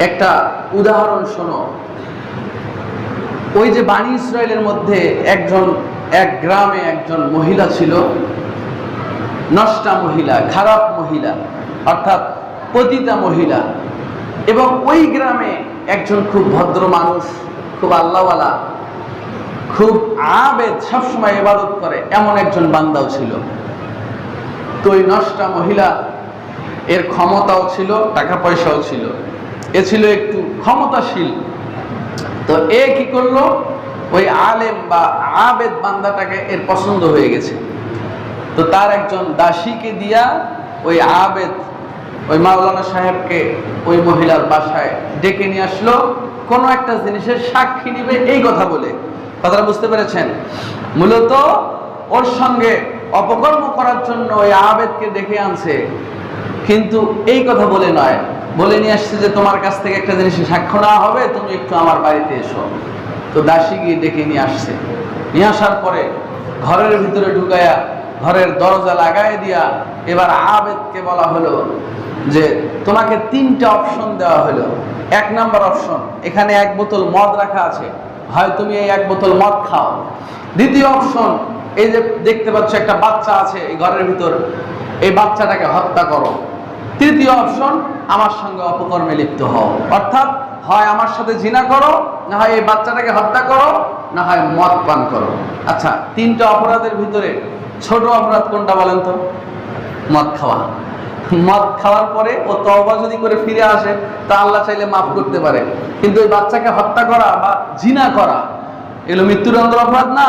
একটা উদাহরণ শোনো। ওই যে বাণী ইসরায়েলের মধ্যে একজন, এক গ্রামে একজন মহিলা ছিল। নষ্টা মহিলা, খারাপ মহিলা, অর্থাৎ পতিতা মহিলা। এবং ওই গ্রামে একজন খুব ভদ্র মানুষ, খুব আল্লাহওয়ালা, খুব আবেদ, সবসময় ইবাদত করে, এমন একজন বান্দাও ছিল। তো ওই নষ্টা মহিলা এর ক্ষমতাও ছিল, টাকা পয়সাও ছিল। এ ছিল একটু ক্ষমতাশীল। তো এ কি করল? ওই আলেম বা আবেদ বান্দাটাকে এর পছন্দ হয়ে গেছে। তো তার একজন দাসীকে দিয়া ওই আবেদ, ওই মাওলানা সাহেবকে ওই মহিলার বাসায় ডেকে নিয়ে আসলো। কোনো একটা জিনিসের সাক্ষী নিবে, এই কথা বলে। কথাটা বুঝতে পেরেছেন? মূলত ওর সঙ্গে অপকর্ম করার জন্য ওই আবেদকে ডেকে আনছে। কিন্তু এই কথা বলে নয়। বলে নিয়ে আসছে যে, তোমার কাছ থেকে একটা জিনিস সাক্ষ্য নেওয়া হবে, তুমি একটু আমার বাড়িতে এসো। তো দাসী গিয়ে ডেকে নিয়ে আসছে। নিয়ে আসার পরে ঘরের ভিতরে ঢুকাইয়া ঘরের দরজা লাগাই দিয়া এবার আবেদকে বলা হলো যে, তোমাকে তিনটা অপশন দেওয়া হলো। এক নাম্বার অপশন, এখানে এক বোতল মদ রাখা আছে। হয় তুমি এই এক বোতল মদ খাও। দ্বিতীয় অপশন, এই যে দেখতে পাচ্ছ একটা বাচ্চা আছে এই ঘরের ভিতর। এই বাচ্চাটাকে হত্যা করো। তৃতীয় অপশন, আমার সঙ্গে অপকর্মে লিপ্ত হও। অর্থাৎ, হয় আমার সাথে জিনা করো, না হয় এই বাচ্চাটাকে হত্যা করো, না হয় মদ পান করো। আচ্ছা তিনটা অপরাধের ভিতরে ছোট অপরাধ কোনটা বলেন তো? মদ খাওয়া। মদ খাওয়ার পরে ও তবা যদি করে ফিরে আসে, তা আল্লাহ চাইলে মাফ করতে পারে। কিন্তু ওই বাচ্চাকে হত্যা করা বা জিনা করা, এগুলো মৃত্যুদণ্ড অপরাধ না।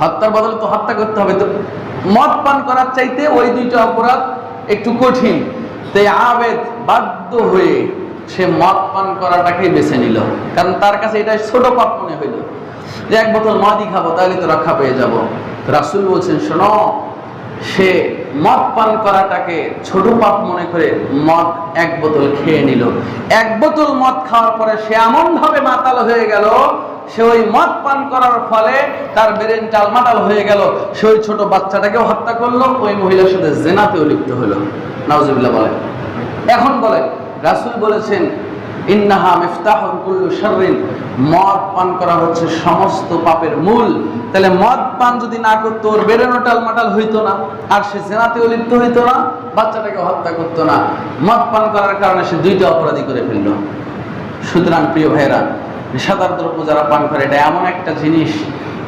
হত্যার বদলে তো হত্যা করতে হবে। তো মদ পান করার চাইতে ওই দুইটা অপরাধ একটু কঠিন। তাই আবেদ বাধ্য হয়ে সে মদ পান করাটাকেই বেছে নিল। কারণ তার কাছে এটা ছোট পাপ মনে হইল। যে এক বোতল মদই খাব, তাহলে তো রক্ষা পেয়ে যাব। রাসুল বলছেন, শোনো, সে মদ পান করাটাকে ছোট পাপ মনে করে মদ এক বোতল খেয়ে নিল। এক বোতল মদ খাওয়ার পরে সে এমন ভাবে মাতাল হয়ে গেল সে ওই মদ পান করার ফলে তার ব্রেন টালমাটাল হয়ে গেল। সে ওই ছোট বাচ্চাটাকেও হত্যা করল, ওই মহিলার সাথে জেনাতেও লিপ্ত হলো। নাউজুবিল্লাহ বলেন। এখন বলেন, রাসূল বলেছেন, ইন্নাহা কুল্লু মদ পান করা হচ্ছে সমস্ত পাপের মূল। তাহলে মদ পান যদি না করতো, ওর বেরেনো টালমাটাল হইতো না, আর সে জেনাতেও লিপ্ত হইতো না বাচ্চাটাকে হত্যা করতো না। মদ পান করার কারণে সে দুইটা অপরাধী করে ফেলল। সুতরাং প্রিয় ভাইরা নেশাদার দ্রব্য যারা পান করে, এটা এমন একটা জিনিস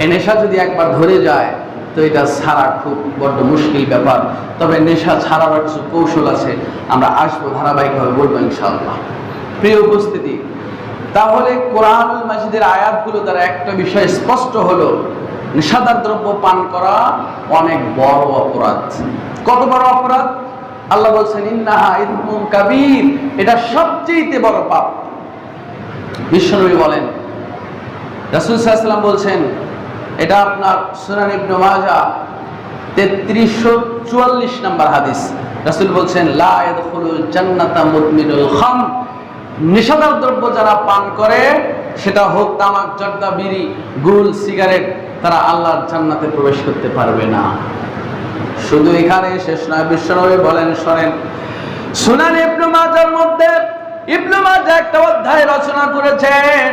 এই নেশা যদি একবার ধরে যায়, তো এটা ছাড়া খুব বড্ড মুশকিল ব্যাপার। তবে নেশা ছাড়ার কিছু কৌশল আছে, আমরা আসব ধারাবাহিকভাবে বলব ইনশাআল্লাহ। প্রিয় উপস্থিতি, তাহলে কোরআনুল মাজিদের আয়াতগুলো দ্বারা একটা বিষয় স্পষ্ট হলো নেশাদার দ্রব্য পান করা অনেক বড় অপরাধ। কত বড় অপরাধ? আল্লাহ বলছেন, ইন্নাহা ইদমুন কাবীর। এটা সবচেয়ে বড় পাপ। বিশ্বনবী বলেন, রাসূল বলছেন, এটা আপনার সুনান ইবনে মাজাহ, তেত্রিশশো চুয়াল্লিশ নম্বর হাদিস। রাসূল বলছেন খাম নেশাদার দ্রব্য যারা পান করে, সেটা হোক তামাক, জর্দা, বিড়ি, গুল, সিগারেট, তারা আল্লাহর জান্নাতে প্রবেশ করতে পারবে না। শুধু এখানে শেষ নয়, বিশ্বনবী বলেন, শোনেন, সুনান ইবনু মাজার মধ্যে ইবনু একটা অধ্যায় রচনা করেছেন,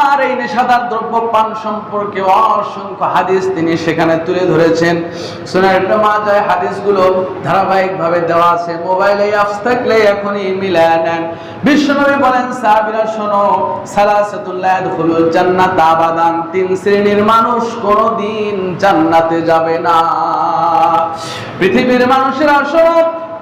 আর এই নেশাদার দ্রব্য পান সম্পর্কে অসংখ্য হাদিস তিনি সেখানে তুলে ধরেছেন। সুনান ইবনু হাদিসগুলো ধারাবাহিকভাবে দেওয়া আছে। মোবাইলে অ্যাপস থাকলে এখনই মিলায় নেন। বিশ্বনবী বলেন, সাহাবীরা, শোনো, সালাসাতুল্লাহ ইয়াদখুলুল জান্নাত আবাদান। তিন শ্রেণির মানুষ কোনোদিন জান্নাতে যাবে না। পৃথিবীর মানুষেরা, শোনো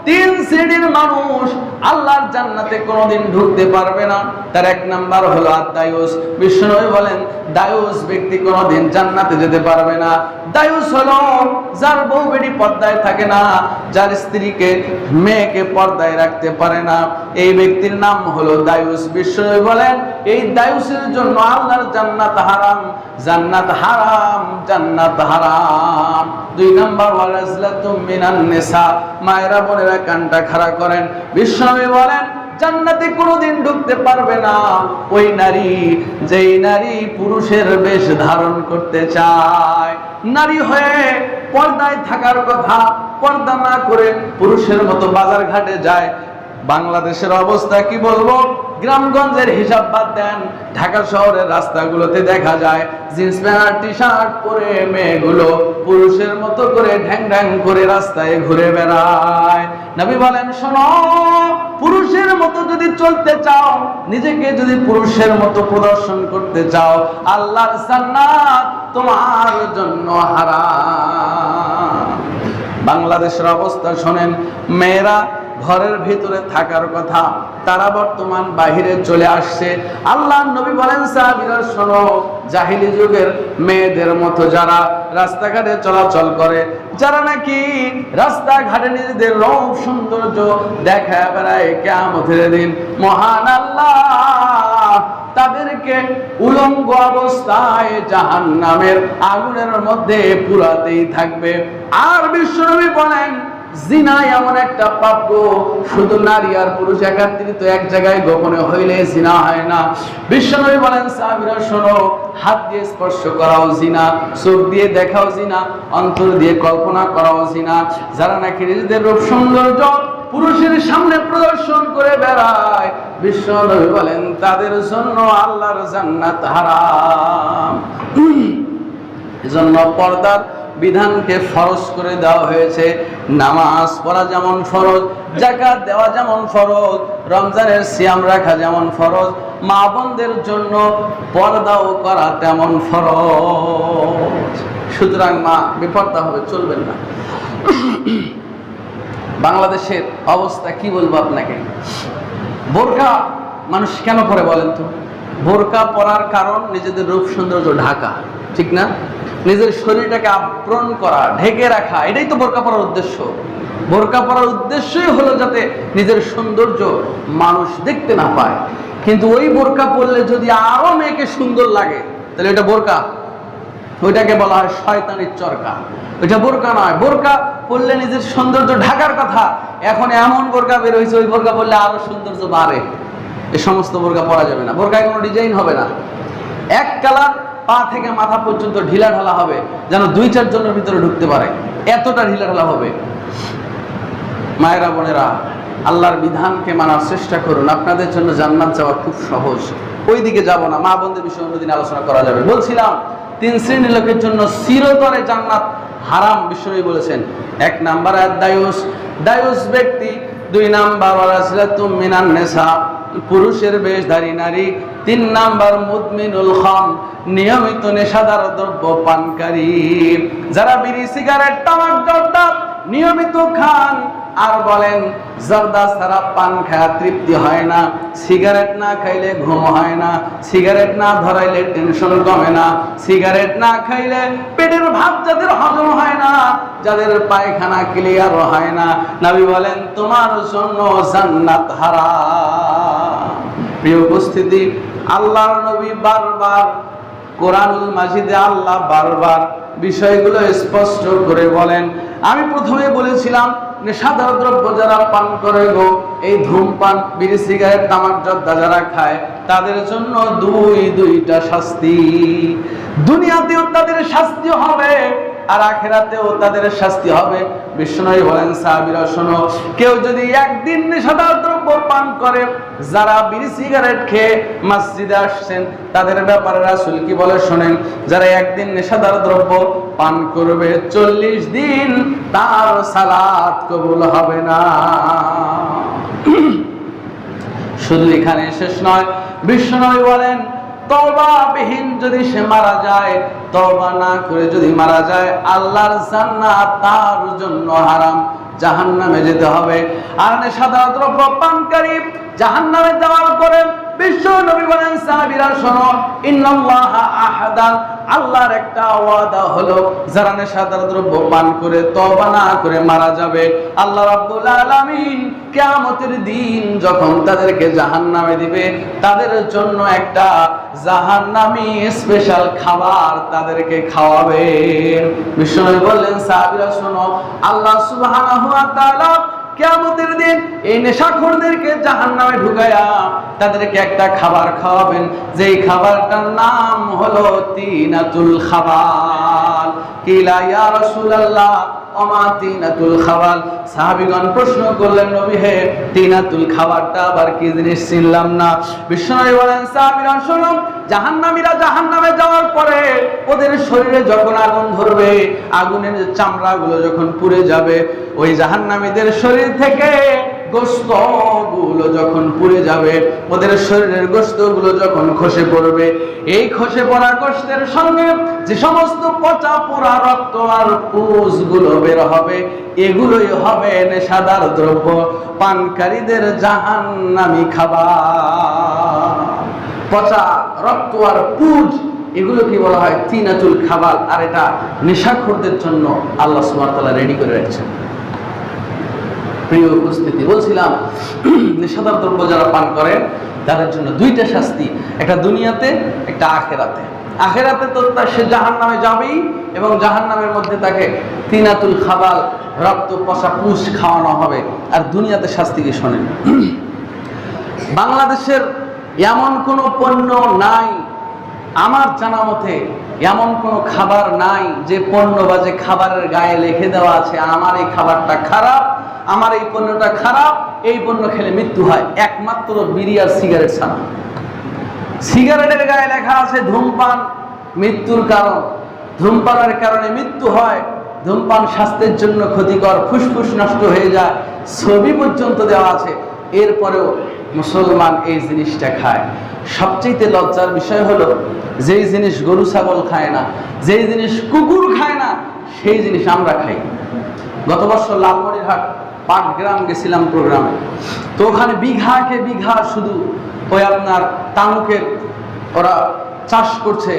তিন শ্রেণির মানুষ আল্লাহর জান্নাতে কোনোদিন ঢুকতে পারবে না। তার এক নাম্বার হলো আদায়ুস। বিষ্ণু বলেন, দায়ুস ব্যক্তি কোনোদিন জান্নাতে যেতে পারবে না। দায়ুস হলো যার বউ বেটি পর্দায় থাকে না, যার স্ত্রীকে, মেয়েকে পর্দায় রাখতে পারে না। এই ব্যক্তির নাম হলো দায়ুস। বিষ্ণু বলেন, এই দায়ুসের জন্য আল্লাহর জান্নাত হারাম জান্নাত হারাম জান্নাত হারাম। দুই নাম্বার ওয়ালাজলাতুম মিনান নিসা। মায়েরা বোনেরা কানটা খাড়া করেন। বিশ্বনবী বলেন, জান্নাতে কোনোদিন ঢুকতে পারবে না। ওই নারী, যেই নারী পুরুষের বেশ ধারণ করতে চায়। নারী হয়ে পর্দায় থাকার কথা, পর্দা না করে পুরুষের মতো বাজার ঘাটে যায়। বাংলাদেশের অবস্থা কি বলব? গ্রামগঞ্জের হিসাব বাদ দেন। ঢাকা শহরের রাস্তাগুলোতে দেখা যায়, জিন্স প্যান্ট টি শার্ট পরে মেয়েগুলো পুরুষের মতো করে ঢ্যাং ঢ্যাং করে রাস্তায় ঘুরে বেড়ায়। নবী বলেন, শোনো, পুরুষের মতো যদি চলতে চাও, নিজেকে যদি পুরুষের মতো প্রদর্শন করতে চাও, আল্লাহর জান্নাত তোমার জন্য হারাম। বাংলাদেশের অবস্থা শোনেন, মেয়েরা ঘরের ভিতরে থাকার কথা। তারা বর্তমান বাহিরে চলে আসছে। আল্লাহ নবী বলেন শোনো, জাহিলি যুগের মেয়েদের মতো যারা রাস্তাঘাটে চলাচল করে, যারা নাকি রাস্তাঘাটে নিজেদের রূপ সৌন্দর্য দেখা বেড়ায় কেমতের দিন। মহান আল্লাহ, তাদেরকে উলঙ্গ অবস্থায় জাহান নামের আগুনের মধ্যে পুরাতেই থাকবে। আর বিশ্বনবী বলেন জিনা এমন একটা শুধু নারী আর পুরুষ একাত্রিত এক জায়গায় গোপনে হইলে জিনা হয় না। বিশ্বনবী বলেন শোনো, হাত দিয়ে স্পর্শ করাও জিনা, চোখ দিয়ে দেখাও জিনা, অন্তর দিয়ে কল্পনা করাও জিনা। যারা নাকি নিজেদের রূপ সৌন্দর্য পুরুষের সামনে প্রদর্শন করে বেড়ায় বিশ্ব নবী বলেন, তাদের জন্য আল্লাহর জান্নাত হারাম। এজন্য পর্দার বিধানকে ফরজ করে দেওয়া হয়েছে। নামাজ পড়া যেমন ফরজ জাকাত দেওয়া যেমন ফরজ, রমজানের সিয়াম রাখা যেমন ফরজ, মা বোনদের জন্য পর্দাও করা তেমন ফরজ। সুতরাং মা বিপর্দা হবে, চলবেন না। বাংলাদেশের অবস্থা কি বলব আপনাকে? বোরকা মানুষ কেন পরে বলেন তো? বোরকা পরার কারণ নিজেদের রূপ সৌন্দর্য ঢাকা, ঠিক না? নিজের শরীরটাকে আবরণ করা, ঢেকে রাখা, এটাই তো বোরকা পরার উদ্দেশ্য। বোরকা পরার উদ্দেশ্যই হলো যাতে নিজের সৌন্দর্য মানুষ দেখতে না পায়। কিন্তু ওই বোরকা পরলে যদি আরও মেয়েকে সুন্দর লাগে, তাহলে এটা বোরকা। ওইটাকে বলা হয় শয়তানির চরকা। ওইটা বোরকা নয়। বোরকা পরলে নিজের সৌন্দর্য ঢাকার কথা। এখন এমন বোরকা বের হয়েছে, ওই বোরকা পরলে আরও সৌন্দর্য বাড়ে। এ সমস্ত বোরকা পরা যাবে না। বোরকায় কোনো ডিজাইন হবে না। এক কালার পা থেকে মাথা পর্যন্ত ঢিলা ঢালা হবে, যেন দুই চার জনের ভিতরে ঢুকতে পারে। এতটা ঢিলা ঢালা হবে। মায়েরা, বোনেরা, আল্লাহর বিধানকে মানার চেষ্টা করুন। আপনাদের জন্য জান্নাত যাওয়া খুব সহজ। ওই দিকে যাব না। মা বোনদের বিষয়ে অন্যদিন আলোচনা করা যাবে। বলছিলাম, তিন শ্রেণির লোকের জন্য চিরতরে জান্নাত হারাম বিশ্বনবী বলেছেন। এক নাম্বার দায়ুস। দায়ুস ব্যক্তি, দুই নাম্বার মিনান নেসা। পুরুষের বেশধারী নারী। তিন নাম্বার মুদমিনুল খাম নিয়মিত নেশাদার দ্রব্য পানকারী। যারা বিড়ি, সিগারেট, তামাক, জর্দা নিয়মিত খান। আর বলেন, জর্দা ছাড়া পান খায়া তৃপ্তি হয় না। সিগারেট না খাইলে ঘুম হয় না। সিগারেট না ধরাইলে টেনশন কমে না। সিগারেট না খাইলে পেটের ভাত যাদের হজম হয় না, যাদের পায়খানা ক্লিয়ার হয় না। নবী বলেন, তোমার জন্য জান্নাত হারা প্রিয় উপস্থিতি, আল্লাহর নবী বারবার কোরআনুল মাজিদে আল্লাহ বারবার বিষয়গুলো স্পষ্ট করে বলেন। আমি প্রথমে বলেছিলাম নেশাদার দ্রব্য যারা পান করে গো, এই ধূমপান, বিড়ি, সিগারেট, তামাক জর্দা যারা খায়, তাদের জন্য দুই, দুইটা শাস্তি। দুনিয়াতেও তাদের শাস্তি হবে। আর আখেরাতেও তাদের শাস্তি হবে। বিষ্ণুই বলেন, সাহাবীরা, শোনো, কেউ যদি একদিন নেশাদার দ্রব্য পান করে, যারা বিড়ি সিগারেট খেয়ে মসজিদে আসছেন, তাদের ব্যাপারে রাসূল কি বলে শোনেন? যারা একদিন নেশাদার দ্রব্য পান করবে, চল্লিশ দিন তার সালাত কবুল হবে না। শুধু এখানে শেষ নয় বিষ্ণুনবী বলেন তবাবিহীন যদি সে মারা যায় তবা না করে যদি মারা যায়, আল্লাহর জান্নাত তার জন্য হারাম। জাহান্নামে যেতে হবে। আর নেশাদার দ্রব্য পানকারী জাহান্নামে যাওয়ার পরে বিশ্ব নবী বলেন সাহাবীরা শোনো আল্লাহর একটা ওয়াদা হলো, যারা নেশাদার দ্রব্য পান করে না করে মারা যাবে। আল্লাহ রাব্বুল আলামিন কিয়ামতের দিন যখন তাদেরকে জাহান্নামে দিবে, তাদের জন্য একটা জাহান্নামী স্পেশাল খাবার তাদেরকে খাওয়াবে। বিশ্বনবী বললেন, সাহাবীরা শোনো, আল্লাহ সুবহানাহু ওয়া তাআলা কেয়ামতের দিন এই নেশাখোরদেরকে জাহান্নামে ঢুকায়া তাদেরকে একটা খাবার খাওয়াবেন। যেই খাবারটার নাম হলো তিনাতুল খাবার কিলা ইয়া রাসূলুল্লাহ অমা তিনাতুল খাওয়াল। সাহাবিগণ প্রশ্ন করলেন, নবী হে, তিনাতুল খাবারটা আবার কি জিনিস চিনলাম না? বিশ্বনবী বলেন, সাহাবিগণ, শুনুন, জাহান্নামীরা জাহান্নামে যাওয়ার পরে ওদের শরীরে যখন আগুন ধরবে, আগুনের চামড়াগুলো যখন পুড়ে যাবে, ওই জাহান্নামীদের শরীর থেকে গোস্তগুলো যখন পুড়ে যাবে, ওদের শরীরের গোস্তগুলো যখন খসে পড়বে, এই খসে পড়া সঙ্গে যে সমস্ত পচা পোড়া রক্ত আর পুষগুলো বের হবে, এগুলোই হবে নেশাদার দ্রব্য, পানকারীদের জাহান্নামী খাবার। পচা রক্ত আর পুজ, এগুলো কি বলা হয়? তিনাতুল খাবার আর এটা নেশাখোরদের জন্য আল্লাহ সুবহানাহু রেডি করে রাখছেন। প্রিয় উপস্থিতি, বলছিলাম নেশাদার দ্রব্য যারা পান করেন, তাদের জন্য দুইটা শাস্তি, একটা দুনিয়াতে, একটা আখেরাতে। আখেরাতে তো তার সে জাহান নামে যাবেই, এবং জাহান নামের মধ্যে তাকে তিনাতুল খাবাল, রক্ত পশা পুষ খাওয়ানো হবে, আর দুনিয়াতে শাস্তি কি শোনেন? বাংলাদেশের এমন কোনো পণ্য নাই, আমার জানা মতে এমন কোনো খাবার নাই যে পণ্য বা যে খাবারের গায়ে লিখে দেওয়া আছে, আমার এই খাবারটা খারাপ, আমার এই পণ্যটা খারাপ, এই পণ্য খেলে মৃত্যু হয়। একমাত্র বিড়ি আর সিগারেট ছাড়া। সিগারেটের গায়ে লেখা আছে ধূমপান, মৃত্যুর কারণ। ধূমপানের কারণে মৃত্যু হয়। ধূমপান স্বাস্থ্যের জন্য ক্ষতিকর, ফুসফুস নষ্ট হয়ে যায়। ছবি পর্যন্ত দেওয়া আছে। এরপরেও মুসলমান এই জিনিসটা খায়। সবচেয়ে লজ্জার বিষয় হলো, যেই জিনিস গরু, ছাগল খায় না, যেই জিনিস কুকুর খায় না, সেই জিনিস আমরা খাই। গত বছর লালমনিরহাট পাটগ্রাম গেছিলাম প্রোগ্রামে। তো ওখানে বিঘাকে বিঘা শুধু ওই আপনার তামুকের ওরা চাষ করছে।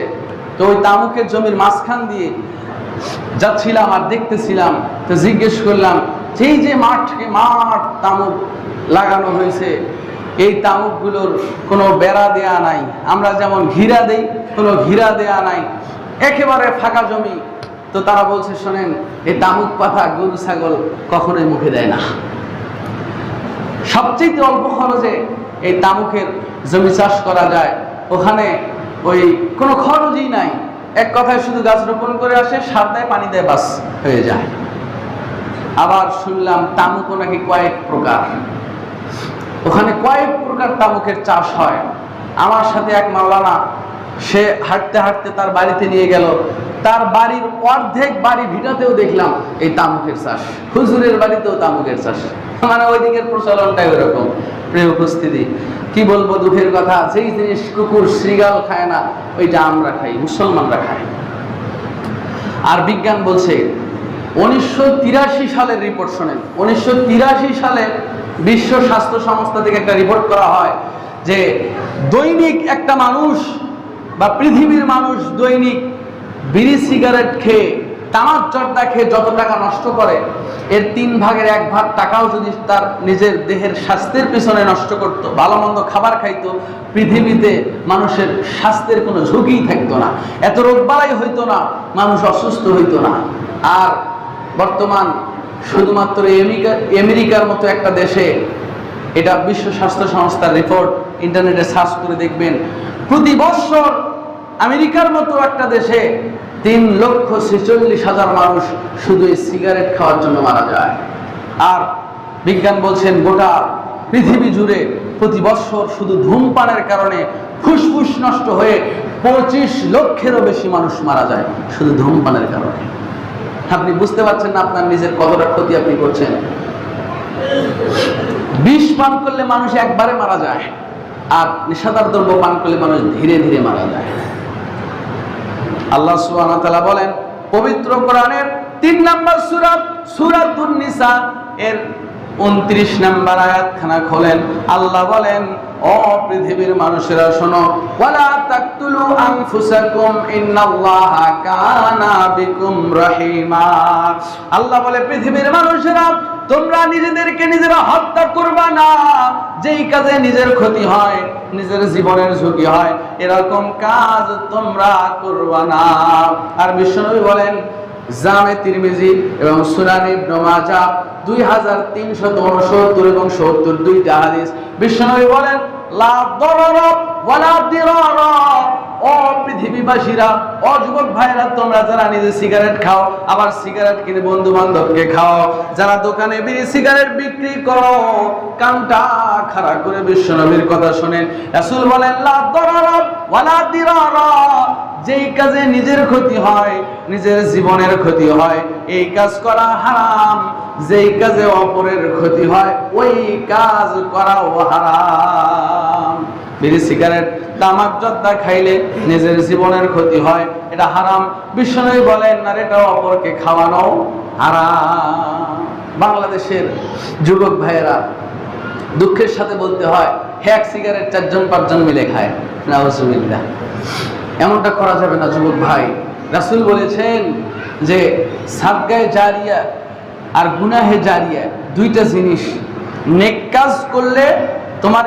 তো ওই তামুকের জমির মাঝখান দিয়ে যাচ্ছিলাম আর দেখতেছিলাম, তো জিজ্ঞেস করলাম সেই যে মাঠকে মাঠ তামুক লাগানো হয়েছে এই তামুকগুলোর কোনো বেড়া দেয়া নাই। আমরা যেমন ঘিরা দেই, কোনো ঘিরা দেয়া নাই। একেবারে ফাঁকা জমি। তো তারা বলছে, শোনেন, এই তামুক পাতা গরু, ছাগল কখনোই মুখে দেয় না। সবচেয়ে অল্প খরচে এই তামুকের জমি চাষ করা যায়। ওখানে ওই কোনো খরচই নাই। এক কথায় শুধু গাছ রোপণ করে আসে, সার দেয়, পানি দেয়, বাস হয়ে যায়। আবার শুনলাম, তামুকও নাকি কয়েক প্রকার। ওখানে কয়েক প্রকার তামুকের চাষ হয়। আমার সাথে এক মাওলানা, সে হাঁটতে হাঁটতে তার বাড়িতে নিয়ে গেল। তার বাড়ির অর্ধেক বাড়ি ভিটাতেও দেখলাম এই তামুকের চাষ। হুজুরের বাড়িতেও তামুকের চাষ। মানে ওই দিকের প্রচলনটাই ওরকম প্রিয় উপস্থিতি, কি বলব দুঃখের কথা? যেই জিনিস কুকুর শ্রীগাল খায় না, ওইটা আমরা খাই, মুসলমানরা খাই আর বিজ্ঞান বলছে, উনিশশো তিরাশি সালের রিপোর্ট শোনেন। উনিশশো সালে বিশ্ব স্বাস্থ্য সংস্থা থেকে একটা রিপোর্ট করা হয় যে দৈনিক একটা মানুষ বা পৃথিবীর মানুষ দৈনিক বিড়ি সিগারেট খেয়ে তামাক জর্দা খেয়ে যত টাকা নষ্ট করে, এর তিন ভাগের এক ভাগ টাকাও যদি তার নিজের দেহের স্বাস্থ্যের পিছনে নষ্ট করতো, ভালো মন্দ খাবার খাইতো, পৃথিবীতে মানুষের স্বাস্থ্যের কোনো ঝুঁকিই থাকতো না। এত রোগবালাই হইতো না, মানুষ অসুস্থ হইতো না। আর বর্তমান শুধুমাত্র আমেরিকার মতো একটা দেশে এটা বিশ্ব স্বাস্থ্য সংস্থার রিপোর্ট ইন্টারনেটে সার্চ করে দেখবেন। প্রতি বছর আমেরিকার মতো একটা দেশে তিন লক্ষ ছেচল্লিশ হাজার মানুষ শুধু এই সিগারেট খাওয়ার জন্য মারা যায়। আর বিজ্ঞান বলছেন গোটা পৃথিবী জুড়ে প্রতি বছর শুধু ধূমপানের কারণে ফুসফুস নষ্ট হয়ে পঁচিশ লক্ষেরও বেশি মানুষ মারা যায় শুধু ধূমপানের কারণে। আপনি বুঝতে পারছেন না আপনার নিজের কতটা ক্ষতি আপনি করছেন। বিষ পান করলে মানুষ একবারে মারা যায় আর নেশাদার দ্রব্য পান করলে মানুষ ধীরে ধীরে মারা যায়। আল্লাহ তাআলা বলেন, পবিত্র কোরআনের তিন নম্বর সুরাত সূরাতুন এর উনত্রিশ নাম্বার আয়াতখানা খোলেন, আল্লাহ বলেন, ও পৃথিবীর মানুষেরা, শোনো, ওয়ালা তাকতুলু আনফুসাকুম, ইন্নাল্লাহা কানা বিকুম রহিমা। আল্লাহ বলে, পৃথিবীর মানুষেরা, তোমরা নিজেদেরকে নিজেরা হত্যা করবা না। যেই কাজে নিজের ক্ষতি হয়, নিজের জীবনের ঝুঁকি হয়, এরকম কাজ তোমরা করবা না। আর বিশ্বনবী বলেন জামে তিরমিজি এবং সুনানি ইবনে মাজাহ দুই হাজার তিনশত উনসত্তর এবং সত্তর দুইটা হাদিস। বিশ্বনবী বলেন, লা দরার ওয়ালা দিরার বিক্রি করো, কানটা বিশ্বনবীর কথা শোনেন। যেই কাজে নিজের ক্ষতি হয়, নিজের জীবনের ক্ষতি হয়, এই কাজ করা হারাম। যেই কাজে অপরের ক্ষতি হয়, ওই কাজ করাও হারাম। বিড়ি, সিগারেট, তামাক জর্দা খাইলে নিজের জীবনের ক্ষতি হয়। এটা হারাম। বিশ্বনবী বলেন আর এটা অপরকে খাওয়ানো হারাম। বাংলাদেশের যুবক ভাইয়েরা, দুঃখের সাথে বলতে হয় এক সিগারেট চারজন, পাঁচজন মিলে খায়। নাউজুবিল্লাহ। এমনটা করা যাবে না, যুবক ভাই। রাসূল বলেছেন যে, সাদগায়ে জারিয়া আর গুনাহে জারিয়া দুইটা জিনিস নেক কাজ করলে তোমার